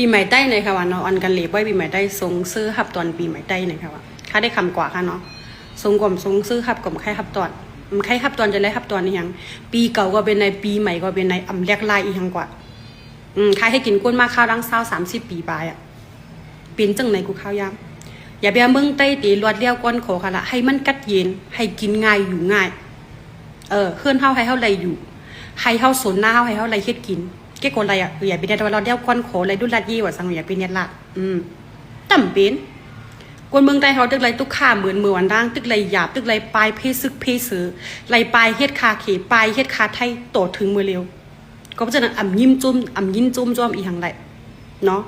ปีใหม่ใต้หน่อยค่ะว่าเนาะอันกันเหลบไว้ปีใหม่ใต้ทรงซื้อฮับตอนปีใหม่ใต้หน่อยค่ะว่าค่าได้คำกว่าค่ะเนาะทรงกลมทรงซื้อฮับกลมใครฮับตอนอืมใครฮับตอนจะได้ฮับตอนนี่ยังปีเก่าก็เป็นในปีใหม่ก็เป็นในอำแรกลายอีกยังกว่าอืมใครให้กินก้นมากข้าวดังเศร้าสามสิบปีปลายอะเป็นจังไหนกูข้าวยามอย่าไปเอาเมืองใต้ตีรวดเลี้ยวก้นโขค่ะละให้มันกัดเย็นให้กินง่ายอยู่ง่าย เออเคลื่อนเฮาให้เฮาไรอยู่ให้เฮาสนหน้าเฮาให้เฮาไรเฮ็ดกิน เก้คนไรอะเอออย่าไปเด็ดว่าเราเลี้ยวก้นโขไรดุลัดยี่ว่าสังอย่าไปเน็ดละอืมต่ำเป็นคนเมืองใต้เขาตึกไรตุกข้าเหมือนเมือวันด่างตึกไรหยาบตึกไรปลายเพศซึกเพสือไรปลายเฮ็ดคาเขปลายเฮ็ดคาไทยโตถึงมือเร็วก็เพราะฉะนั้นอ่ำยิ้มจุ้มอ่ำยิ้มจุ้มจอมอีหังไรเนาะ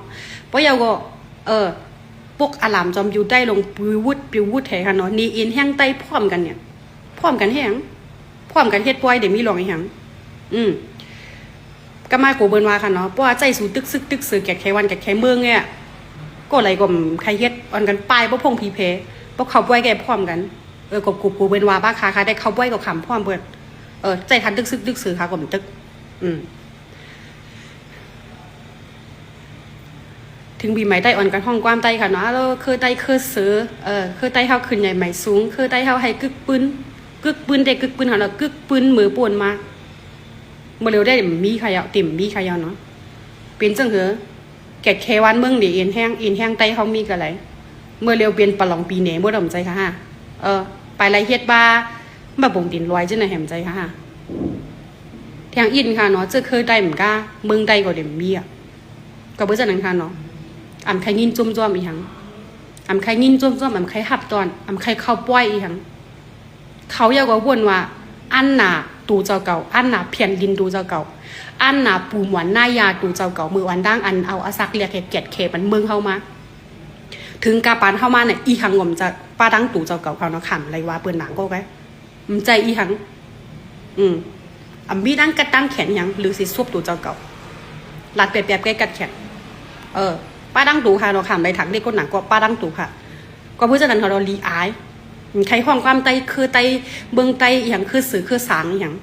เพราะยาก็เออพวกอาลามจอมอยู่ได้ลงปิววุดปิววุดแถค่ะเนาะนีอินแห้งใต้พร้อมกันเนี่ยพร้อมกันแห้งพร้อมกันเฮ็ดป่วยเดี๋ยวมีรองอีหังอืม ก็มาโกเบินว่าค่ะเนาะเพราะว่าใจสูตึกซึกตึกสือแกะแควันแกะแคเมืองเนี่ยก็อะไรก็ใครเฮ็ดอันกันปลายบ่พงพีเพพวกเขาป่วยแกพร้อมกันเออกบกูกูเบินว่าบ้าค่ะค่ะได้เขาป่วยกับคำพร้อมเบิดเออใจทันตึกซึกตึกสือค่ะก็มตึก อืมถึงปีใหม่ใต้อ่อนกันห้องความใต้ค่ะเนาะแล้วคือใต้คือซื้อเออคือใต้เฮาขึ้นใหญ่ใหม่สูงคือใต้เฮาให้กึกปืนกึกปืนได้กึกปืนเฮาแล้วกึกปืนมือป่วนมา บ่อเร็วได้มีใครเติ่มมีใครเอาเนาะเป็นจังเหอแกะแควันเมืองนี่เอ็นแห้งเอ็นแห้งใต้เฮามีกะไรเมื่อเร็วเป็นปลองปีเหน่บ่ดำใจค่ะฮะเออไปไรเฮ็ดบ้ามาบ่งดินลอยจังได๋แหมใจค่ะฮะทงอินค่ะเนาะเจอเคยได้เหมือนกะเมืองใดก็เดมมีอะก็บ่จังนั้นค่ะเนาะอำใครยินจุ่มจ้อมอีหยังอำใครยินจุ่มจ้อมอำใครหับตอนอำใครเข้าป้อยอีหยังเขาอยากว่าวนว่าอันหนา ตูเจ้าเก่าอันหนาเพียนดินตูเจ้าเก่าอันหนาปูหมวนหน้ายาตูเจ้าเก่ามือวันด่างอันเอาอาซักเรียกเกียดเคมันเมืองเข้ามา ถึงกาปานเข้ามาเนี่ยอีหังงมจะป้าดังตูเจ้าเก่าเขาเนาะขำอะไรว่าเปิ้นหนังก็ไว้มันใจอีหัง อืมอำมีดังกระตั้งแขนยังหรือสิซวบตูเจ้าเก่าหลัดเปียบๆใกล้กัดแขนเออป้าดังตูค่ะเราขำไปถังเด็กคนหนังก็ป้าดังตูค่ะ ก็เพื่อจะนั้นเราลีอาย ใครห้องความไตคือไตเบื้องไตอย่างคือสื่อคือสางอย่าง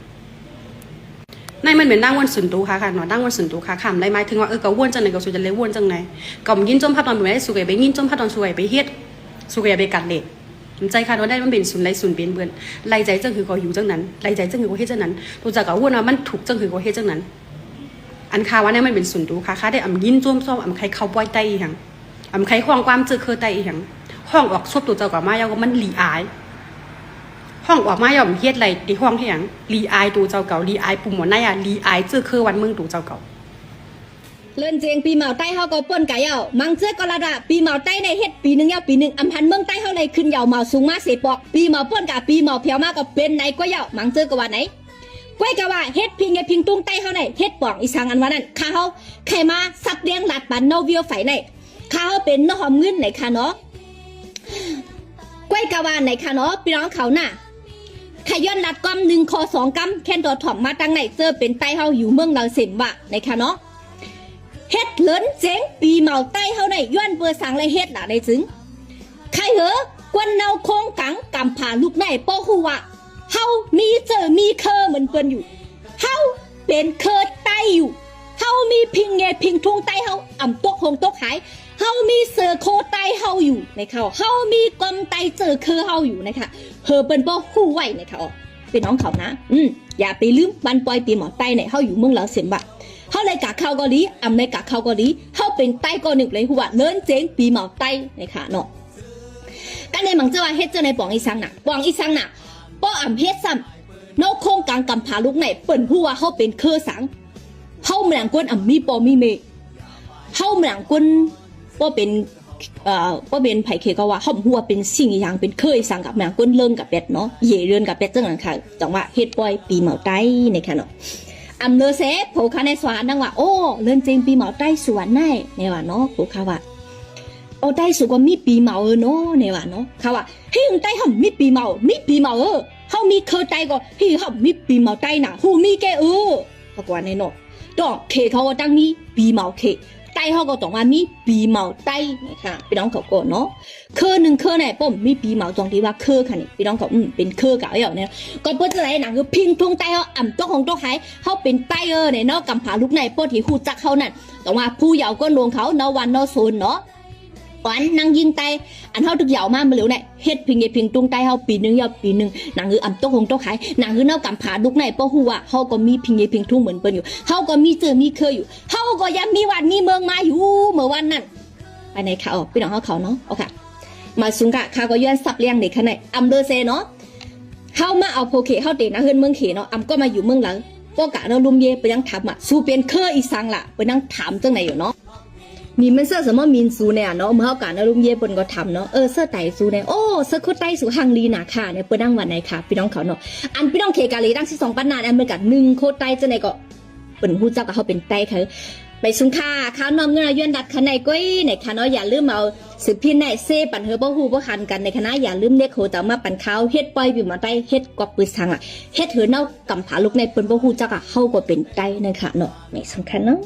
ในมันเป็นดั้งวันสุนตูค่ะค่ะเนาะดั้งวันสุนตูค่ะขำได้ไหมถึงว่าเออก็วนจังไหนก็สุจะเลยวนจังไหนก็ยินจมพัดตอนไปได้สุกไปยินจมพัดตอนสุกไปเฮ็ดสุกไปกัดเล็ดใจค่ะว่าได้มันเป็นสุนไรสุนเป็นเบือนไลใจจังคือก็อยู่จังนั้นไลใจจังคือก็เฮ็ดจังนั้นตัวจากก็วนว่ามันถูกจังคือก็เฮ็ดจังนั้น อันคาว่าเนี่ยมันเป็นสุนตูค่ะค่ะได้อำยินจมซ้อมอำใครเข้าป้อยไตอีหยังอำใครห้องความเจอคือไตอีหยัง ห้องออกซบตัวเจ้ากับมาเยาก็มันลีอาย ห้องออกมาย่อมเฮ็ดไรดีห้องให้หยังลีอายตูเจ้าเก่าลีอายปุ่มหมดนายอะลีอายเจอคือวันเมืองตูเจ้าเก่าเลื่อนเจียงปีเหมาใต้เฮาก็ปิ้นกะยาวมังเจ้อก็ระดับปีเหมาใต้ในเฮ็ดปีหนึ่งยาวปีหนึ่งอำพันเมืองใต้เฮาเลยขึ้นยาวเหมาสูงมาเสปอก ปีเหมาปิ้นกะปีเหมาเพียวมากก็เป็นไหนก็ยาวมังเจ้อก็ว่าไหนก้อยกะว่าเฮ็ดพิงไงพิงตุ้งใต้เฮาไหนเฮ็ดปองอีสังอันว่านั้นข้าเฮาใครมาซับเลี้ยงหลัดปันโนวิวไฟไหนข้าเฮาเป็นน้อหอมเงินไหนค่ะเนาะ ก้อยกะว่าไหนคะเนาะพี่น้องเขาน่ะขย้อนลัดก้อมหนึ่งคอสองกัมแค่นตัวถ่อมมาตั้งไหนเจอเป็นไต้เฮาอยู่เมืองลังเสมบะนคะเนาะเฮ็ดเลินเจ๋งปีเหมาใต้เฮาในย้อนเบอร์สังเลยเฮ็ดล่ะในจึงใครเหอกวนเนาโคงกังกำผ่าลูกในป้อฮูวเฮามีเจอมีเคอเหมือนเปิ้นอยู่เฮาเป็นเคอใต้อยู่เฮามีพิงเงพิงทุ่งใต้เฮาอ่ำตกหงตกหายามีเสือโคใต้เฮาอยู่นะคะเฮามีกอมไตเจอเคอเฮาอยู่นะคะเฮอเปิ้นบ่ฮู้ไว้นะคะอ๋อเป็นน้องเขานะ อืมอย่าไปลืมบันปล่อยปีหมอใต้เนี่ยเฮาอยู่เมืองเหลาเสียมบะเฮาเลยกะเข้าเกาหลีอำในกะเข้าเกาหลีเฮาเป็นใต้ก็หนึ่งเลยฮู้ว่าเลินเจ๋งปีหมอใต้นะคะเนาะกันในมังเจ้าว่าเฮ็ดเจ้าในปองอีสังน่ะปองอีสังน่ะป้ออำเฮ็ดซ้ำนอกโครงกางกำผาลูกไหนเปิ้นฮู้ว่าเฮาเป็นเคอสังเฮาเหมือนกวนอำมีปอมีเมเฮาเหมือนกวน บ่าเป็นเอ่อก็เป็นไผ่เคก็ว่าห้อมหัวเป็นสิ่งอย่างเป็นเคยสั่งกับแมงก้นเริ่มกับเป็ดเนาะเย่เรือนกับเป็ดจังหลังค่ะจังว่าเฮ็ดปอยปีเหมาใต้ในค่ะเนาะอำเลอเซโผคาในสวรรค์นังว่าโอ้เลื่อนจริงปีเหมาใต้สวนได้เนี่ยว่าเนาะโผคาว่าโอ้ใต้สุกว่ามีปีเหมาเออเนาะเนี่ยว่าเนาะเขาว่าเฮ้ยใต้ห่อมมีปีเหมามีปีเหมาเออเฮามีเคยใต้ก็เฮ้ยห่อมมีปีเหมาใต้น่ะฮูมีแกเออเขากว่าในเนาะดอกเคเขาว่าตั้งมีปีเหมาเค ไต้เขาก็ต้องว่ามีปีเหมาไต้นะคะพี่น้องเขาก็เนาะเคอหนึ่งเคอไหนป้อมมีปีเหมาตรงที่ว่าเคอค่ะนี่พี่น้องเขาอืมเป็นเคอเก่าอย่างเนี่ยก็เปิ้ลจะไหนหนังคือพิงพุงไต้เขาอ่ำตัวของตัวหายเขาเป็นไตเออเนี่ยเนาะกำผาลูกในป้อที่หูจักเขานั่นแต่ว่าผู้เหยาก็ลวงเขาเนาวันเนาโซนเนาะ อันนางยิงไตอันเฮาถึกเหยามามาเหลียวเนี่ยเฮ็ดพิงเงพิงตุงไตเฮาปีหนึงยาวปีหนึงนางคืออำตกหงตกขายนางคือเนากำผาดุกในป้อฮู้ว่าเฮาก็มีพิงเงพิงทุ่งเหมือนเปิ้นอยู่เฮาก็มีเจอมีเคยอยู่เฮาก็ยังมีวันมีเมืองมาอยู่เมื่อวันนั้นไปในข่าวออพี่น้องเฮาเขาเนาะโอเคมาสุงกะข้าก็ย้อนสับเลี้ยงเด็กขนาดอำเดอเซเนาะเฮามาเอาโพเคเฮาเตนะเฮือนเมืองเขเนาะอำก็มาอยู่เมืองหลังพวกกะเนาะลุมเยไปยังถามอะสู้เป็นเคออีสังล่ะไปนั่งถามจังไหนอยู่เนาะ มีมันเสื้อสมมินซูเนี่ยเนาะเมื่อเฮากะเนาะลุมเยเปิ้นก็ทำเนาะเออเสื้อไต่ซูเนี่ยโอ้เสื้อคุดไต้สูหังลีน่ะค่ะเนี่ยเปิ้นนั่งวันไหนค่ะพี่น้องเขาเนาะอันพี่น้องเคกาลีตั้ง12ปันนานอันเมื่อกัหนึ่งโคตรไต้จังไหนก็เปิ้นฮู้จักกับเฮาเป็นไต้เขาไปสุงค่าข้าวนอมเงินอาย้อนดัดคันในก้อยในค่ะเนาะอย่าลืมเอาสืบพินในเซปันเฮอบ่ฮู้บ่คันกันในคณะอย่าลืมเรียกโหแต่มาปันข้าวเฮ็ดปล่อยบิมาได้เฮ็ดกอบปืนสังอะเฮ็ดเหือเนากำผาลูกในเปิ้นบ่ฮู้จักอะเฮาก็เป็นไต้นะคะเนาะไม่สำคัญเนาะ